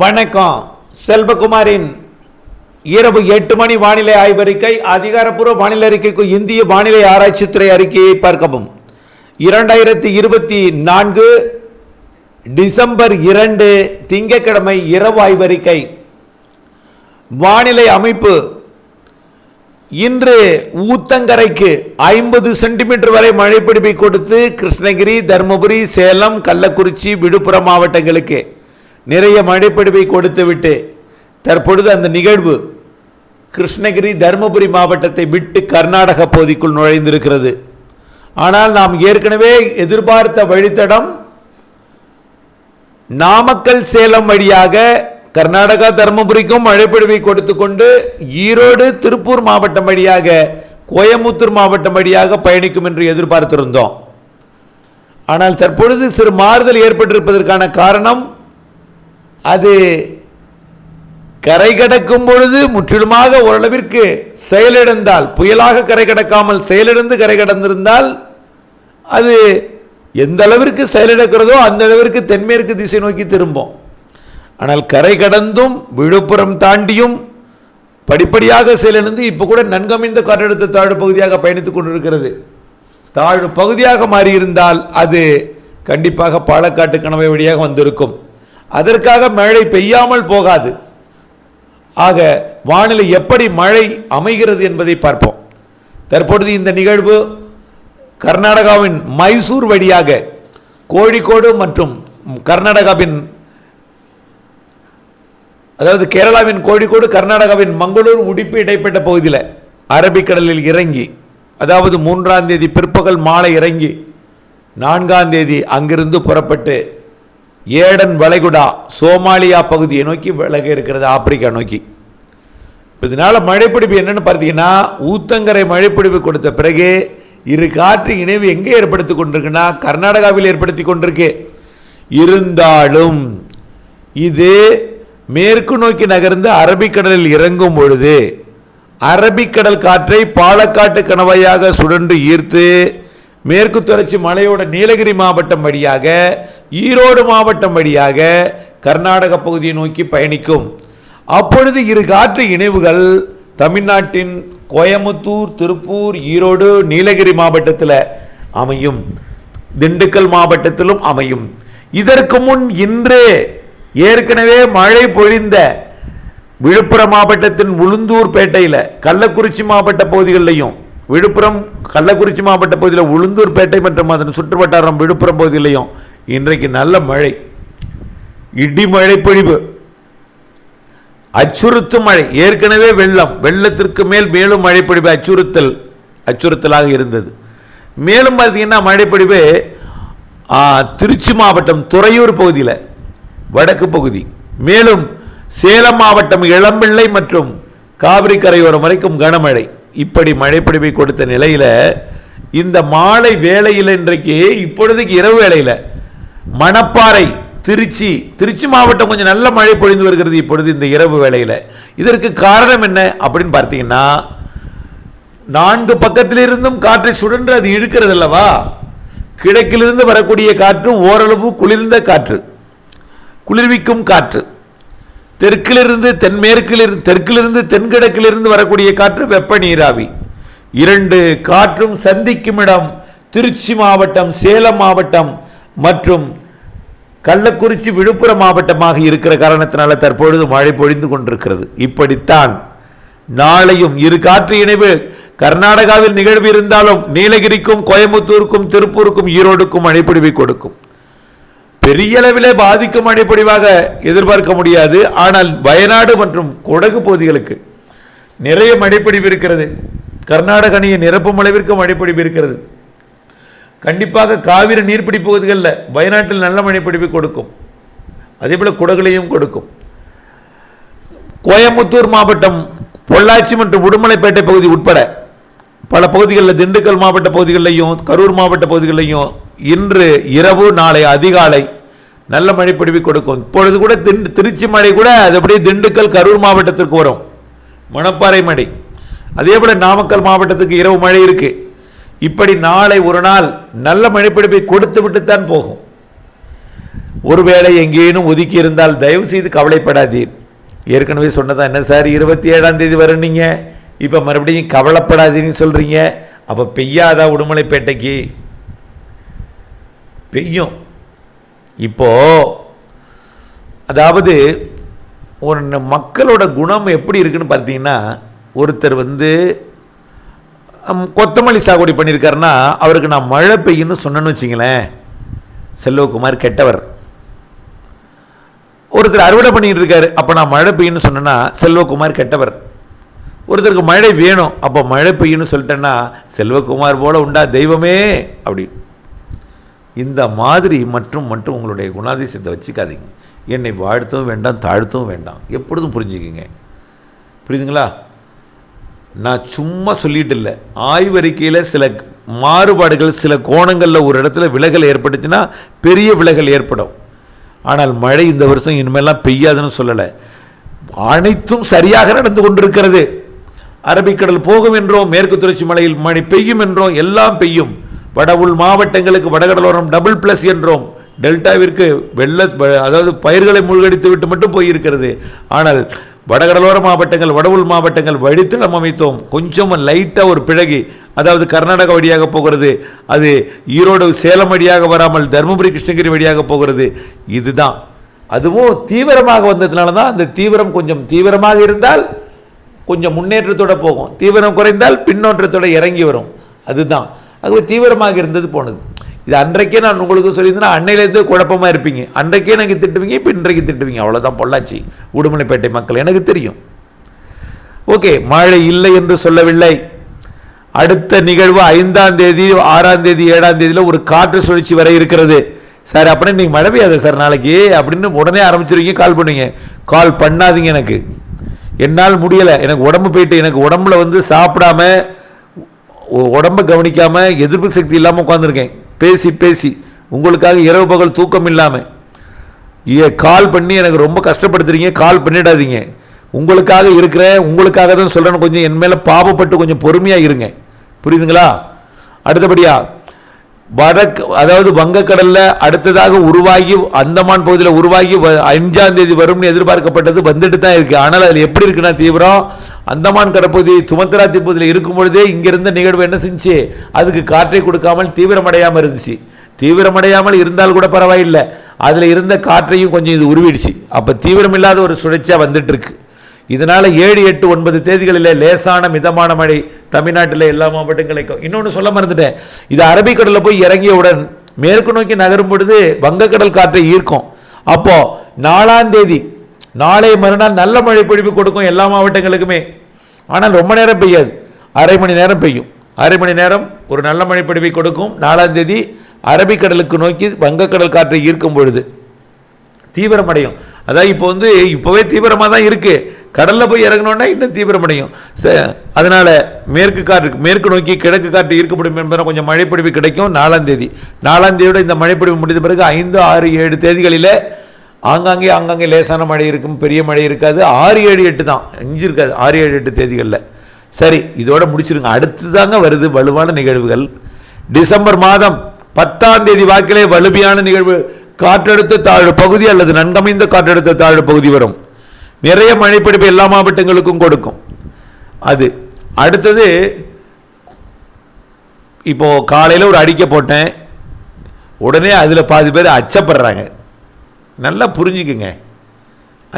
வணக்கம். செல்வகுமாரின் இரவு எட்டு மணி வானிலை ஆய்வறிக்கை அதிகாரப்பூர்வ வானிலை அறிக்கைக்கு இந்திய வானிலை ஆராய்ச்சித்துறை அறிக்கையை பார்க்கவும். இரண்டாயிரத்தி இருபத்தி நான்கு டிசம்பர் இரண்டு திங்கக்கிழமை இரவு ஆய்வறிக்கை வானிலை அமைப்பு. இன்று ஊத்தங்கரைக்கு ஐம்பது சென்டிமீட்டர் வரை மழைப்பிடிப்பை கொடுத்து கிருஷ்ணகிரி தருமபுரி சேலம் கள்ளக்குறிச்சி விழுப்புரம் மாவட்டங்களுக்கு. நிறைய மழைப்பிடிப்பை கொடுத்துவிட்டு தற்பொழுது அந்த நிகழ்வு கிருஷ்ணகிரி தருமபுரி மாவட்டத்தை விட்டு கர்நாடக பகுதிக்குள் நுழைந்திருக்கிறது. ஆனால் நாம் ஏற்கனவே எதிர்பார்த்த வழித்தடம் நாமக்கல் சேலம் வழியாக கர்நாடகா தருமபுரிக்கும் மழைப்பொழிவை கொடுத்து கொண்டு ஈரோடு திருப்பூர் மாவட்டம் வழியாக கோயமுத்தூர் மாவட்டம் வழியாக பயணிக்கும் என்று எதிர்பார்த்திருந்தோம். ஆனால் தற்பொழுது சிறு மாறுதல் ஏற்பட்டிருப்பதற்கான காரணம் அது கரை கடக்கும் பொழுது முற்றிலுமாக ஓரளவிற்கு செயலிழந்தால் புயலாக கரை கடக்காமல் செயலிழந்து கரை கடந்திருந்தால் அது எந்த அளவிற்கு செயலிழக்கிறதோ அந்த அளவிற்கு தென்மேற்கு திசை நோக்கி திரும்பும். ஆனால் கரை கடந்தும் விழுப்புரம் தாண்டியும் படிப்படியாக செயலிழந்து இப்போ கூட நன்கமைந்த காற்றழுத்த தாழ்வு பகுதியாக பயணித்துக் கொண்டிருக்கிறது. தாழ்வு பகுதியாக மாறியிருந்தால் அது கண்டிப்பாக பாலக்காட்டு கணவை வழியாக வந்திருக்கும். அதற்காக மழை பெய்யாமல் போகாது. ஆக வானிலை எப்படி மழை அமைகிறது என்பதை பார்ப்போம். தற்பொழுது இந்த நிகழ்வு கர்நாடகாவின் மைசூர் வழியாக கோழிக்கோடு மற்றும் கர்நாடகாவின் அதாவது கேரளாவின் கோழிக்கோடு கர்நாடகாவின் மங்களூர் உடுப்பி இடைப்பட்ட பகுதியில் அரபிக்கடலில் இறங்கி அதாவது மூன்றாம் தேதி பிற்பகல் மாலை இறங்கி நான்காம் தேதி அங்கிருந்து புறப்பட்டு ஏடன் வளைகுடா சோமாலியா பகுதியை நோக்கி விலக இருக்கிறது ஆப்பிரிக்கா நோக்கி. இப்போ இதனால் மழைப்பிடிப்பு என்னென்னு பார்த்தீங்கன்னா ஊத்தங்கரை மழைப்பிடிப்பு கொடுத்த பிறகு இரு காற்று இணைவு எங்கே ஏற்படுத்தி கொண்டிருக்குன்னா கர்நாடகாவில் ஏற்படுத்தி கொண்டிருக்கு. இருந்தாலும் இது மேற்கு நோக்கி நகர்ந்து அரபிக்கடலில் இறங்கும் பொழுது அரபிக்கடல் காற்றை பாலக்காட்டு கணவாயாக சுழன்று ஈர்த்து மேற்கு தொடர்ச்சி மலையோட நீலகிரி மாவட்டம் வழியாக ஈரோடு மாவட்டம் வழியாக கர்நாடக பகுதியை நோக்கி பயணிக்கும். அப்பொழுது இரு காற்று இணைவுகள் தமிழ்நாட்டின் கோயமுத்தூர் திருப்பூர் ஈரோடு நீலகிரி மாவட்டத்தில் அமையும். திண்டுக்கல் மாவட்டத்திலும் அமையும். இதற்கு முன் இன்று ஏற்கனவே மழை பொழிந்த விழுப்புரம் மாவட்டத்தின் உளுந்தூர் பேட்டையில் கள்ளக்குறிச்சி மாவட்ட பகுதிகளிலையும் விழுப்புரம் கள்ளக்குறிச்சி மாவட்ட பகுதியில் உளுந்தூர் பேட்டை மற்றும் அதன் சுற்றுவட்டாரம் விழுப்புரம் பகுதியிலையும் இன்றைக்கு நல்ல மழை. இடி மழை பொழிவு. அச்சுறுத்தும் மழை. ஏற்கனவே வெள்ளம். வெள்ளத்திற்கு மேல் மேலும் மழைப்பொழிவு அச்சுறுத்தல் அச்சுறுத்தலாக இருந்தது. மேலும் பார்த்தீங்கன்னா மழைப்பொழிவு திருச்சி மாவட்டம் துறையூர் பகுதியில் வடக்கு பகுதி. மேலும் சேலம் மாவட்டம் இளம்பிள்ளை மற்றும் காவிரி கரையோரம் வரைக்கும் கனமழை. இப்படி மழைப்பொழிவை கொடுத்த நிலையில் இந்த மாலை வேளையில் இன்றைக்கு இப்பொழுதுக்கு இரவு வேளையில் மணப்பாறை திருச்சி திருச்சி மாவட்டம் கொஞ்சம் நல்ல மழை பொழிந்து வருகிறது இப்பொழுது இந்த இரவு வேளையில். இதற்கு காரணம் என்ன அப்படின்னு பார்த்தீங்கன்னா நான்கு பக்கத்திலிருந்தும் காற்றை சுழன்று அது இழுக்கிறது அல்லவா கிழக்கிலிருந்து வரக்கூடிய காற்று ஓரளவு குளிர்ந்த காற்று குளிர்விக்கும் காற்று. தெற்கிலிருந்து தென்மேற்கிலிருந்து தெற்கிலிருந்து தென்கிழக்கிலிருந்து வரக்கூடிய காற்று வெப்ப நீராவி. இரண்டு காற்றும் சந்திக்கும் இடம் திருச்சி மாவட்டம் சேலம் மாவட்டம் மற்றும் கள்ளக்குறிச்சி விழுப்புரம் மாவட்டமாக இருக்கிற காரணத்தினால தற்பொழுது மழை பொழிந்து கொண்டிருக்கிறது. இப்படித்தான் நாளையும் இரு காற்று இணைவு கர்நாடகாவில் நிகழ்வு இருந்தாலும் நீலகிரிக்கும் கோயம்புத்தூருக்கும் திருப்பூருக்கும் ஈரோடுக்கும் மழைப்பொழிவை கொடுக்கும். பெரிய அளவிலே பாதிக்கும் மழைப்பொழிவாக எதிர்பார்க்க முடியாது. ஆனால் வயநாடு மற்றும் கொடகு பகுதிகளுக்கு நிறைய மழைப்பிடிப்பு இருக்கிறது. கர்நாடக அணியை நிரப்பும் அளவிற்கு மழைப்பிடிப்பு இருக்கிறது. கண்டிப்பாக காவிரி நீர்பிடி பகுதிகளில் வயநாட்டில் நல்ல மழைப்பிடிப்பு கொடுக்கும். அதே போல் குடகுலையும் கொடுக்கும். கோயம்புத்தூர் மாவட்டம் பொள்ளாச்சி மற்றும் உடுமலைப்பேட்டை பகுதி உட்பட பல பகுதிகளில் திண்டுக்கல் மாவட்ட பகுதிகளிலையும் கரூர் மாவட்ட பகுதிகளிலையும் இன்று இரவு நாளை அதிகாலை நல்ல மழை பிடிவி கொடுக்கும். இப்பொழுது கூட திண்டு திருச்சி மழை கூட அது அப்படியே திண்டுக்கல் கரூர் மாவட்டத்திற்கு வரும். மணப்பாறை மழை. அதே போல் நாமக்கல் மாவட்டத்துக்கு இரவு மழை இருக்குது இப்படி நாளை ஒரு நாள் நல்ல மழைப்பிடிப்பை கொடுத்து விட்டுத்தான் போகும். ஒருவேளை எங்கேனும் ஒதுக்கி இருந்தால் தயவு செய்து கவலைப்படாதீர். ஏற்கனவே சொன்னதா என்ன சார்? இருபத்தி ஏழாம் தேதி வரணுங்க இப்போ மறுபடியும் கவலைப்படாதீன்னு சொல்கிறீங்க அப்போ பெய்யாதா உடுமலைப்பேட்டைக்கு? பெய்யும். இப்போ அதாவது ஒரு மக்களோட குணம் எப்படி இருக்குன்னு பார்த்தீங்கன்னா ஒருத்தர் வந்து கொத்தமல்லி சாகுபடி பண்ணியிருக்காருன்னா அவருக்கு நான் மழை பெய்யுன்னு சொன்னேன்னு வச்சிங்களேன். செல்வகுமார் கெட்டவர். ஒருத்தர் அறுவடை பண்ணிக்கிட்டு இருக்காரு அப்போ நான் மழை பெய்யுன்னு சொன்னேன்னா செல்வகுமார் கெட்டவர். ஒருத்தருக்கு மழை வேணும் அப்போ மழை பெய்யுன்னு சொல்லிட்டேன்னா செல்வகுமார் போல உண்டா தெய்வமே அப்படி. இந்த மாதிரி மற்றும் மற்றும் உங்களுடைய குணாதிசயத்தை வச்சுக்காதீங்க. என்னை வாழ்த்தவும் வேண்டாம் தாழ்த்தவும் வேண்டாம். எப்பொழுதும் புரிஞ்சுக்கிங்க. புரியுதுங்களா? நான் சும்மா சொல்லிட்டு இல்லை. ஆய்வறிக்கையில் சில மாறுபாடுகள் சில கோணங்களில் ஒரு இடத்துல விலகல் ஏற்பட்டுச்சுன்னா பெரிய விலகல் ஏற்படும். ஆனால் மழை இந்த வருஷம் இனிமேலாம் பெய்யாதுன்னு சொல்லலை. அனைத்தும் சரியாக நடந்து கொண்டிருக்கிறது. அரபிக்கடல் போகும் என்றோம் மேற்கு தொடர்ச்சி மலையில் மழை பெய்யும் என்றோம் எல்லாம் பெய்யும். வட உள் மாவட்டங்களுக்கு வடகடலோரம் டபுள் பிளஸ் என்றோம். டெல்டாவிற்கு வெள்ள அதாவது பயிர்களை மூழ்கடித்து விட்டு மட்டும் போயிருக்கிறது. ஆனால் வடகடலோர மாவட்டங்கள் வட உள் மாவட்டங்கள் வழித்தடம் அமைத்தோம். கொஞ்சம் லைட்டாக ஒரு பிழகி அதாவது கர்நாடகா வழியாக போகிறது. அது ஈரோடு சேலம் வழியாக வராமல் தருமபுரி கிருஷ்ணகிரி வழியாக போகிறது. இதுதான். அதுவும் தீவிரமாக வந்ததுனால தான் அந்த தீவிரம் கொஞ்சம் தீவிரமாக இருந்தால் கொஞ்சம் முன்னேற்றத்தோட போகும். தீவிரம் குறைந்தால் பின்னோற்றத்தோட இறங்கி வரும். அதுதான். ஆகவே தீவிரமாக இருந்தது போனது. இது அன்றைக்கே நான் உங்களுக்கு சொல்லியிருந்தேன்னா அன்னையிலேருந்து குழப்பமாக இருப்பீங்க. அன்றைக்கே எனக்கு திட்டுவீங்க இப்போ இன்றைக்கு திட்டுவீங்க. அவ்வளோதான் பொள்ளாச்சி. உடுமலைப்பேட்டை மக்கள் எனக்கு தெரியும். ஓகே மழை இல்லை என்று சொல்லவில்லை. அடுத்த நிகழ்வு ஐந்தாம் தேதி ஆறாம் தேதி ஏழாம் தேதியில் ஒரு காற்று சுழற்சி வர இருக்கிறது. சார் அப்படின்னா நீங்கள் மழை பெய்யாத சார் நாளைக்கு? அப்படின்னு உடனே ஆரம்பிச்சிருவீங்க கால் பண்ணுவீங்க. கால் பண்ணாதீங்க எனக்கு. என்னால் முடியலை. எனக்கு உடம்பு போயிட்டு எனக்கு உடம்புல வந்து சாப்பிடாம உடம்ப கவனிக்காமல் எதிர்ப்பு சக்தி இல்லாமல் உட்காந்துருக்கேன் பேசி பேசி. உங்களுக்காக இரவு பகல் தூக்கம் இல்லாமல் ஏ கால் பண்ணி எனக்கு ரொம்ப கஷ்டப்படுத்துறீங்க. கால் பண்ணிடாதீங்க. உங்களுக்காக இருக்கிறேன் உங்களுக்காக தான் சொல்கிறேன்னு கொஞ்சம் என் மேலே பாவப்பட்டு கொஞ்சம் பொறுமையாக இருங்க. புரியுதுங்களா? அடுத்தபடியாக வடக்கு அதாவது வங்கக்கடலில் அடுத்ததாக உருவாகி அந்தமான் பகுதியில் உருவாகி வ- அஞ்சாம் தேதி வரும்னு எதிர்பார்க்கப்பட்டது வந்துட்டு தான் இருக்குது ஆனால் அதில் எப்படி இருக்குன்னா தீவிரம் அந்தமான் கடற்பகுதி சுமத்ரா தீபகுதியில் இருக்கும் பொழுதே இங்கிருந்த நிகழ்வு என்ன செஞ்சு அதுக்கு காற்றை கொடுக்காமல் தீவிரமடையாமல் இருந்துச்சு. தீவிரமடையாமல் இருந்தால் கூட பரவாயில்லை. அதில் இருந்த காற்றையும் கொஞ்சம் இது உருவிடுச்சு. அப்போ தீவிரம் இல்லாத ஒரு சுழற்சியாக வந்துட்டுருக்கு. இதனால் ஏழு எட்டு ஒன்பது தேதிகளில் லேசான மிதமான மழை தமிழ்நாட்டில் எல்லா மாவட்டங்களுக்கும் இன்னொன்று சொல்ல மறந்துட்டேன். இது அரபிக்கடலில் போய் இறங்கியவுடன் மேற்கு நோக்கி நகரும் பொழுது வங்கக்கடல் காற்றை ஈர்க்கும். அப்போது நாலாம் தேதி நாளை மறுநாள் நல்ல மழை பொழிவு கொடுக்கும் எல்லா மாவட்டங்களுக்குமே. ஆனால் ரொம்ப நேரம் பெய்யாது. அரை மணி நேரம் பெய்யும். அரை மணி நேரம் ஒரு நல்ல மழைப்பொழிவை கொடுக்கும். நாலாம் தேதி அரபிக்கடலுக்கு நோக்கி வங்கக்கடல் காற்றை ஈர்க்கும் பொழுது தீவிரமடையும். அதாவது இப்போ வந்து இப்போவே தீவிரமாக தான் இருக்குது கடலில் போய் இறங்கணுன்னா இன்னும் தீவிரமடையும். ச அதனால் மேற்கு காற்று மேற்கு நோக்கி கிழக்கு காற்று ஈர்க்கப்படும் என்பதால் கொஞ்சம் மழைப்பொழிவு கிடைக்கும். நாலாம் தேதி. நாலாம் தேதியோட இந்த மழைப்பொழிவு முடிந்த பிறகு ஐந்து ஆறு ஏழு தேதிகளில் ஆங்காங்கே ஆங்காங்கே லேசான மழை இருக்கும் பெரிய மழை இருக்காது. ஆறு ஏழு எட்டு தான். அஞ்சு இருக்காது. ஆறு ஏழு எட்டு தேதிகளில். சரி இதோட முடிச்சிருங்க. அடுத்து தாங்க வருது வலுவான நிகழ்வுகள். டிசம்பர் மாதம் பத்தாம் தேதி வாக்கிலே வலுமையான நிகழ்வு. காற்றழுத்த தாழ்வு பகுதி அல்லது நன்கமைந்த காற்றழுத்த தாழ்வு பகுதி வரும். நிறைய மழைப்பிடிப்பு எல்லா மாவட்டங்களுக்கும் கொடுக்கும். அது. அடுத்தது இப்போது காலையில் ஒரு அடிக்க போட்டேன். உடனே அதில் பாதி பேர் அச்சப்படுறாங்க. நல்லா புரிஞ்சுக்குங்க.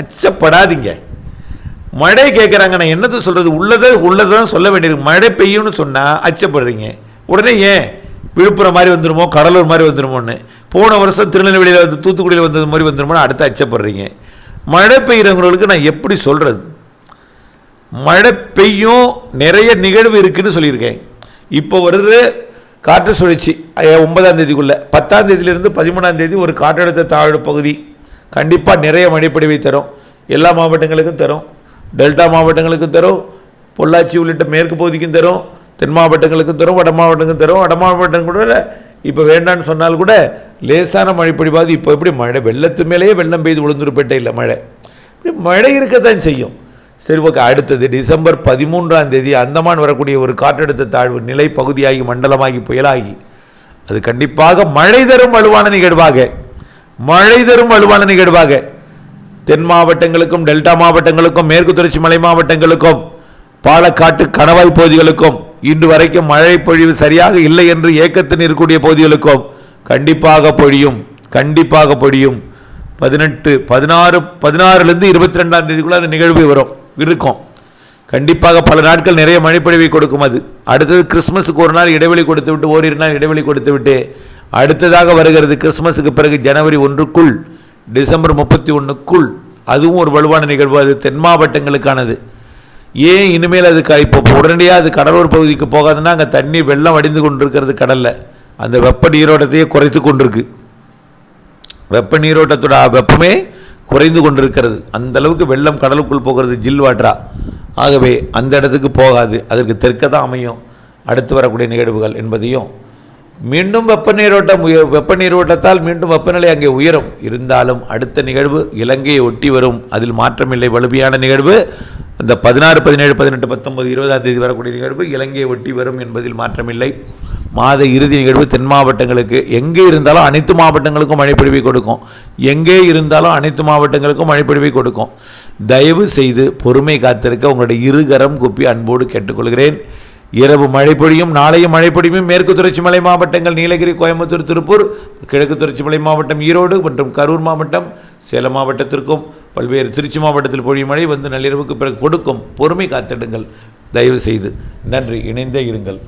அச்சப்படாதீங்க. மழை கேட்குறாங்க நான் என்னத்தை சொல்கிறது உள்ளதை உள்ளதை தான் சொல்ல வேண்டியிருக்கு. மழை பெய்யும்னு சொன்னால் அச்சப்படுறீங்க. உடனே ஏன்? விழுப்புரம் மாதிரி வந்துருமோ? கடலூர் மாதிரி வந்துருமோன்னு. போன வருஷம் திருநெல்வேலியில் வந்து தூத்துக்குடியில் வந்தது மாதிரி வந்துருமோன்னு அடுத்து அச்சப்படுறீங்க. மழை பெய்கிறவங்களுக்கு நான் எப்படி சொல்கிறது மழை பெய்யும் நிறைய நிகழ்வு இருக்குதுன்னு சொல்லியிருக்கேன். இப்போ வருது காற்று சுழற்சி. ஒன்பதாம் தேதிக்குள்ளே. பத்தாம் தேதியிலிருந்து பதிமூணாம் தேதி ஒரு காற்றழுத்த தாழ்வு பகுதி கண்டிப்பாக நிறைய மழைப்பொழிவை தரும். எல்லா மாவட்டங்களுக்கும் தரும். டெல்டா மாவட்டங்களுக்கும் தரும். பொள்ளாச்சி உள்ளிட்ட மேற்கு பகுதிக்கும் தரும். தென் மாவட்டங்களுக்கும் தரும். வட மாவட்டங்களுக்கும் தரும். வட மாவட்டம் கூட இப்போ வேண்டான்னு சொன்னால் கூட லேசான மழை பொழிவாது இப்போ எப்படி மழை? வெள்ளத்து மேலேயே வெள்ளம் பெய்து விழுந்துருப்பேட்டே இல்லை மழை. இப்படி மழை இருக்கத்தான் செய்யும். சரி ஓகே. அடுத்தது டிசம்பர் பதிமூன்றாம் தேதி அந்தமான் வரக்கூடிய ஒரு காற்றழுத்த தாழ்வு நிலை பகுதியாகி மண்டலமாகி புயலாகி அது கண்டிப்பாக மழை தரும் வலுவான நிகழ்வாக மழை தரும் வலுவான நிகழ்வாக தென் மாவட்டங்களுக்கும் டெல்டா மாவட்டங்களுக்கும் மேற்கு தொடர்ச்சி மலை மாவட்டங்களுக்கும் பாலக்காட்டு கணவாய் பகுதிகளுக்கும் இன்று வரைக்கும் மழை பொழிவு சரியாக இல்லை என்று ஏக்கத்தில் இருக்கக்கூடிய பகுதிகளுக்கும் கண்டிப்பாக பொழியும் கண்டிப்பாக பொழியும். பதினெட்டு பதினாறு பதினாறுலேருந்து இருபத்தி ரெண்டாம் தேதிக்குள்ள அந்த நிகழ்வு வரும் இருக்கும். கண்டிப்பாக பல நாட்கள் நிறைய மழைப்பொழிவை கொடுக்கும் அது. அடுத்தது கிறிஸ்மஸுக்கு ஒரு நாள் இடைவெளி கொடுத்து விட்டு ஓரிரு நாள் இடைவெளி கொடுத்து விட்டு அடுத்ததாக வருகிறது கிறிஸ்மஸுக்கு பிறகு ஜனவரி ஒன்றுக்குள் டிசம்பர் முப்பத்தி ஒன்றுக்குள் அதுவும் ஒரு வலுவான நிகழ்வு. அது தென் மாவட்டங்களுக்கானது. ஏன் இனிமேல் அது க இப்போ உடனடியாக அது கடலூர் பகுதிக்கு போகாதுன்னா அங்கே தண்ணி வெள்ளம் வடிந்து கொண்டிருக்கிறது கடலில். அந்த வெப்ப நீரோட்டத்தையே குறைத்து கொண்டிருக்கு. வெப்ப நீரோட்டத்தோட வெப்பமே குறைந்து கொண்டிருக்கிறது. அந்த அளவுக்கு வெள்ளம் கடலுக்குள் போகிறது ஜில் வாட்டரா ஆகவே அந்த இடத்துக்கு போகாது. அதற்கு தெற்க தான் அமையும். அடுத்து வரக்கூடிய நிகழ்வுகள் என்பதையும் மீண்டும் வெப்ப நீரோட்டம் உய வெப்ப நீரோட்டத்தால் மீண்டும் வெப்பநிலை அங்கே உயரும். இருந்தாலும் அடுத்த நிகழ்வு இலங்கையை ஒட்டி வரும். அதில் மாற்றமில்லை. வலுமையான நிகழ்வு. இந்த பதினாறு பதினேழு பதினெட்டு பத்தொன்பது இருபதாம் தேதி வரக்கூடிய நிகழ்வு இலங்கையை ஒட்டி வரும் என்பதில் மாற்றமில்லை. மாத இறுதி நிகழ்வு தென் மாவட்டங்களுக்கு எங்கே இருந்தாலும் அனைத்து மாவட்டங்களுக்கும் மழைப்பொழிவை கொடுக்கும். எங்கே இருந்தாலும் அனைத்து மாவட்டங்களுக்கும் மழைப்பொழிவை கொடுக்கும். தயவு செய்து பொறுமை காத்திருக்க உங்களுடைய இருகரம் குப்பி அன்போடு கேட்டுக்கொள்கிறேன். இரவு மழை பொழியும் நாளையும் மழை பொழியும். மேற்கு தொடர்ச்சி மலை மாவட்டங்கள் நீலகிரி கோயம்புத்தூர் திருப்பூர் கிழக்கு தொடர்ச்சி மலை மாவட்டம் ஈரோடு மற்றும் கரூர் மாவட்டம் சேலம் மாவட்டத்திற்கும் பல்வேறு திருச்சி மாவட்டத்தில் பொழியும் மழை வந்து நள்ளிரவுக்கு பிறகு கொடுக்கும். பொறுமை காத்திடுங்கள். தயவு செய்து நன்றி. இணைந்தே இருங்கள்.